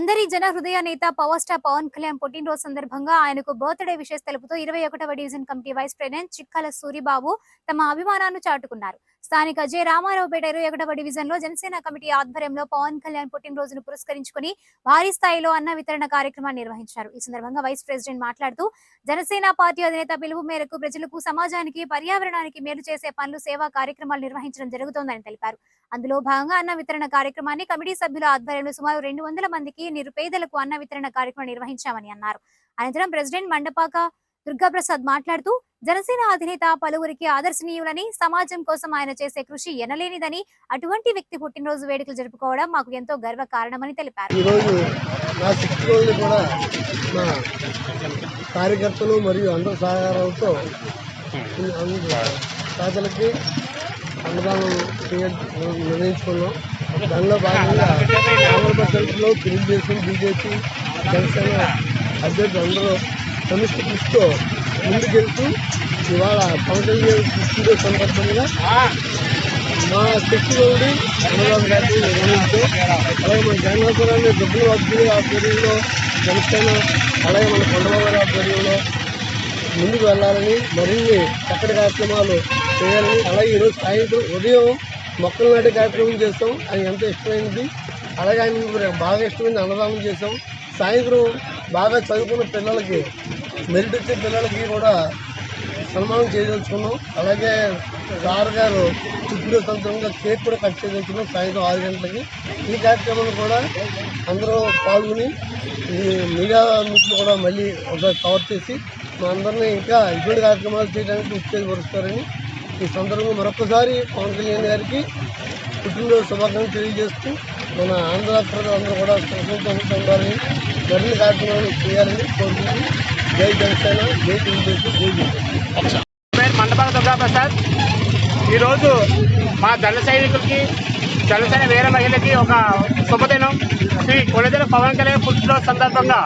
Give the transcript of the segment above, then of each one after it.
అందరి జన హృదయ నేత పవర్ స్టార్ పవన్ కళ్యాణ్ పుట్టినరోజు సందర్భంగా ఆయనకు బర్త్డే విషెస్ తెలుపుతూ ఇరవై ఒకటవ division committee vice president Chikkala Suribabu తమ అభిమానాన్ని చాటుకున్నారు. స్థానిక జె. రామారావుపేట ఇరవై ఒకటవ డివిజన్లో జనసేన కమిటీ ఆధ్వర్యంలో పవన్ కళ్యాణ్ పుట్టినరోజును పురస్కరించుకుని భారీ స్థాయిలో అన్న వితరణ కార్యక్రమాన్ని నిర్వహించారు. ఈ సందర్భంగా వైస్ ప్రెసిడెంట్ మాట్లాడుతూ జనసేన పార్టీ అధినేత పిలుపు మేరకు ప్రజలకు సమాజానికి పర్యావరణానికి మేలు చేసే పనులు సేవా కార్యక్రమాలు నిర్వహించడం జరుగుతోందని తెలిపారు. అందులో భాగంగా అన్న వితరణ కార్యక్రమాన్ని కమిటీ సభ్యుల ఆధ్వర్యంలో సుమారు రెండు వందల మందికి నిరుపేదలకు అన్న వితరణ కార్యక్రమం నిర్వహించామని అన్నారు. అనంతరం ప్రెసిడెంట్ మండపాక దుర్గాప్రసాద్ మాట్లాడుతూ జనసేన అధినేత పలువురికి ఆదర్శనీయులని సమాజం కోసం ఆయన చేసే కృషి ఎనలేనిదని అటువంటి వ్యక్తి పుట్టినరోజు వేడుకలు జరుపుకోవడం మాకు ఎంతో గర్వ కారణమని తెలిపారు. ఈరోజు నా శక్తి రోజులు కూడా మా కార్యకర్తలు మరియు అందరి సహకారంతో అందరూ ప్రజలకి అన్నదానం నిర్ణయించుకున్నాం దానిలో భాగంగా ఆంధ్రప్రదేశ్లో తెలుగుదేశం బీజేపీ జనసేన అభ్యర్థులు అందరూ సమిష్టి కృషితో ముందుకెళ్తూ ఇవాళ పవన్ కళ్యాణ్ సందర్భంగా మా శక్తి నుండి చంద్రబాబు గారిని నిర్వహించు అలాగే మన జగన్నాథపురాన్ని దుబ్బుల వద్దు ఆధ్వర్యంలో జనసేన అలాగే మన కొండబాబు గారి ఆధ్వర్యంలో ముందుకు వెళ్ళాలని మరిన్ని చక్కటి కార్యక్రమాలు చేయాలని అలాగే ఈరోజు సాయంత్రం ఉదయం మొక్కలు నాటే కార్యక్రమం చేస్తాం. ఆయన ఎంతో ఇష్టమైనది అలాగే ఆయన బాగా ఇష్టమైంది అన్నదానం చేస్తాం. సాయంత్రం బాగా చదువుకున్న పిల్లలకి మెరిట్ వచ్చే పిల్లలకి కూడా సన్మానం చేయదలుచుకున్నాం. అలాగే సార్ గారు చుట్టూ సందర్భంగా కేక్ కూడా కట్ చేయదలుచుకున్నాం సాయంత్రం ఆరు గంటలకి. ఈ కార్యక్రమంలో కూడా అందరూ పాల్గొని ఈ మీడియా మిత్రులు కూడా మళ్ళీ ఒకసారి కవర్ చేసి మా అందరినీ ఇంకా ఇటువంటి కార్యక్రమాలు చేయడానికి ఉత్తేజపరుస్తారని ఈ సందర్భంగా మరొకసారి పవన్ కళ్యాణ్ గారికి పుట్టినరోజు శుభాకాంక్షలు తెలియజేస్తూ మన ఆంధ్ర ప్రజలందరూ కూడా సంతోషంగా ఉండాలని మరిన్ని కార్యక్రమాలు చేయాలని కోరుకుంటూ జై జనసేన జై తెలుగుదేశం జై జనసేన పేరు మండపాల దుర్గాప్రసాద్ ఈరోజు మా దళ సైనికులకి జనసేన వీర మహిళకి ఒక శుభదినం. శ్రీ కొలదల పవన్ కళ్యాణ్ పుట్టినరోజు సందర్భంగా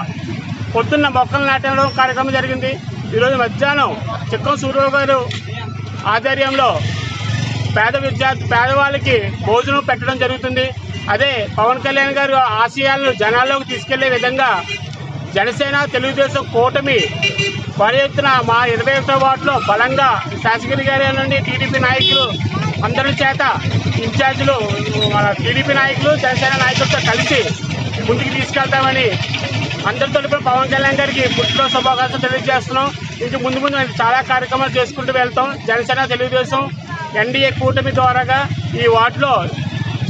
పొద్దున్న మొక్కలు నాటడం కార్యక్రమం జరిగింది. ఈరోజు మధ్యాహ్నం చిక్కం సూర్యరావు గారు ఆధ్వర్యంలో పేద విద్యార్థి పేదవాళ్ళకి భోజనం పెట్టడం జరుగుతుంది. అదే పవన్ కళ్యాణ్ గారు ఆశయాలను జనాల్లోకి తీసుకెళ్ళే విధంగా జనసేన తెలుగుదేశం కూటమి భారీ ఎత్తున మా ఇరవై ఒకటో వార్డులో బలంగా శాసగిరి గారి నుండి టీడీపీ నాయకులు అందరి చేత ఇన్ఛార్జీలు మన టీడీపీ నాయకులు జనసేన నాయకులతో కలిసి ముందుకు తీసుకెళ్తామని అందరి తరపున పవన్ కళ్యాణ్ గారికి పుట్టిన శుభాకాంక్షలు తెలియజేస్తున్నాం. ఇంక ముందు ముందు చాలా కార్యక్రమాలు చేసుకుంటూ వెళ్తాం. జనసేన తెలుగుదేశం ఎన్డీఏ కూటమి ద్వారాగా ఈ వార్డులో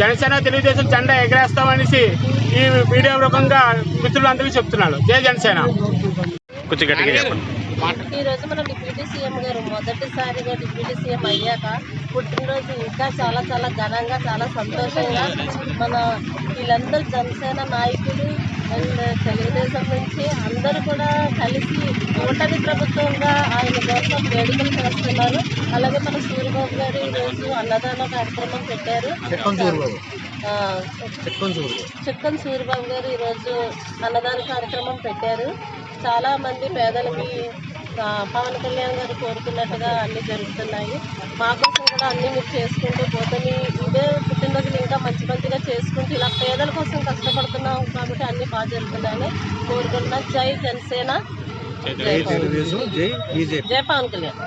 జనసేన తెలుగుదేశం జెండా ఎగరేస్తామనేసి ఈ మీడియా రకంగా మిత్రులందరికీ చెప్తున్నాడు జై జనసేన. కొంచెం గట్టిగా చెప్పండి. ఈ రోజు మన డిప్యూటీ సీఎం గారు మొదటిసారిగా డిప్యూటీ సీఎం అయ్యాక పుట్టినరోజు ఇంకా చాలా చాలా ఘనంగా చాలా సంతోషంగా మన వీళ్ళందరూ జనసేన నాయకులు అండ్ తెలుగుదేశం నుంచి అందరూ కూడా కలిసి కూటమి ప్రభుత్వంగా ఆయన కోసం వేడుకలు చేస్తున్నారు. అలాగే మన సూర్యబాబు గారు ఈరోజు అన్నదాన కార్యక్రమం పెట్టారు. చిక్కన్ సూర్యబాబు. గారు ఈరోజు అన్నదాన కార్యక్రమం పెట్టారు. చాలా మంది పేదలకి పవన్ కళ్యాణ్ గారు కోరుకున్నట్టుగా అన్నీ జరుగుతున్నాయి. మా కోసం కూడా అన్నీ మీరు చేసుకుంటూ పోతే మీ ఇదే పుట్టినరోజులు ఇంకా మంచి మంచిగా చేసుకుంటూ ఇలా పేదల కోసం కష్టపడుతున్నాం కాబట్టి అన్నీ బాగా జరుగుతున్నాయని కోరుకుంటున్నాం. జై జనసేన. జై పవన్ కళ్యాణ్.